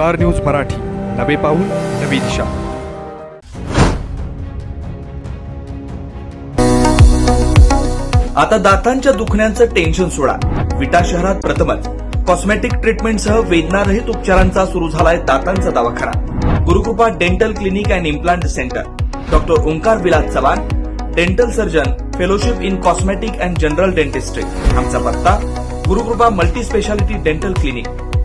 Star news Marathi. नवे पाऊल नवी दिशा. आता दातांच्या दुखण्याचं टेन्शन सोडा. विटा शहरात प्रथमच. कॉस्मेटिक ट्रीटमेंटसह वेदनारहित उपचारांचा सुरू झालाय दातांचा दवाखाना. Gurukrupa dental clinic and implant centre doctor Omkar Vilas Chavan dental surgeon fellowship in cosmetic and general dentistry आमचा पत्ता Gurukrupa multi speciality dental clinic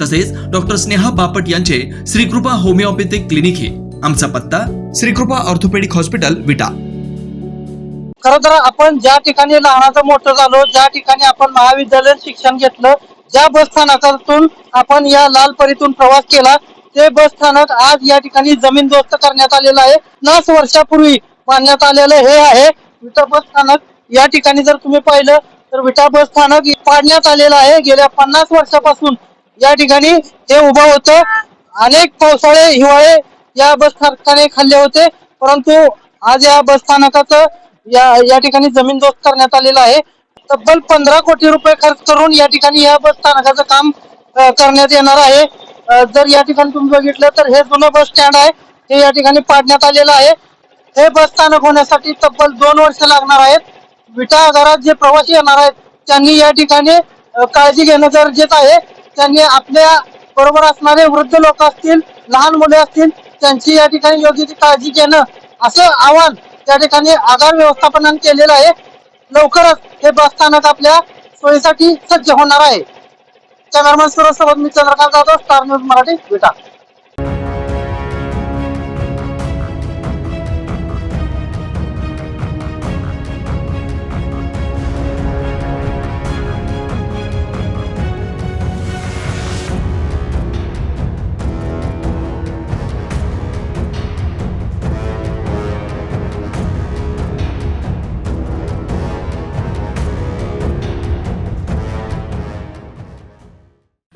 तसेच डॉक्टर स्नेहा बापट यांचे श्रीकृपा होमिओपॅथिक क्लिनिक हे. आमचा पत्ता श्रीकृपा ऑर्थोपेडिक हॉस्पिटल विटा. खर तर आपण ज्या ठिकाणी लहानाचं मोठं झालो ज्या ठिकाणी आपण महाविद्यालयात शिक्षण घेतलं ज्या बस स्थानकातून आपण या लाल परीतून प्रवास केला ते बस स्थानक आज या ठिकाणी जमीनदोस्त करण्यात आलेलं आहे. पन्नास वर्षापूर्वी बांधण्यात आलेलं हे आहे. विटा बस स्थानक या ठिकाणी जर तुम्ही पाहिलं तर विटा बस स्थानक पाडण्यात आलेलं आहे. गेल्या पन्नास वर्षापासून या ठिकाणी हे उभं होतं. अनेक पावसाळे हिवाळे या बस स्थानकाने खाल्ले होते. परंतु आज या बस स्थानकाचं या या ठिकाणी जमीनदोस्त करण्यात आलेलं आहे. तब्बल पंधरा कोटी रुपये खर्च करून या ठिकाणी या बस स्थानकाचं काम करण्यात येणार आहे. जर या ठिकाणी तुम्ही बघितलं तर हे जुनं बस स्टँड आहे. ते या ठिकाणी पाडण्यात आलेलं आहे. हे बस स्थानक होण्यासाठी तब्बल दोन वर्ष लागणार आहेत. विटा आगारात जे प्रवासी येणार आहेत त्यांनी या ठिकाणी काळजी घेणं गरजेचं आहे. त्यांनी आपल्या बरोबर असणारे वृद्ध लोक असतील लहान मुले असतील त्यांची या ठिकाणी योग्य ती काळजी घेणं असं आवाहन त्या ठिकाणी आगार व्यवस्थापनाने केलेलं आहे. लवकरच हे बस स्थानक आपल्या सोयीसाठी सज्ज होणार आहे. कॅमेरामॅन सुरज सोबत मी चंद्रकांत जाधव स्टार न्यूज मराठी विटा.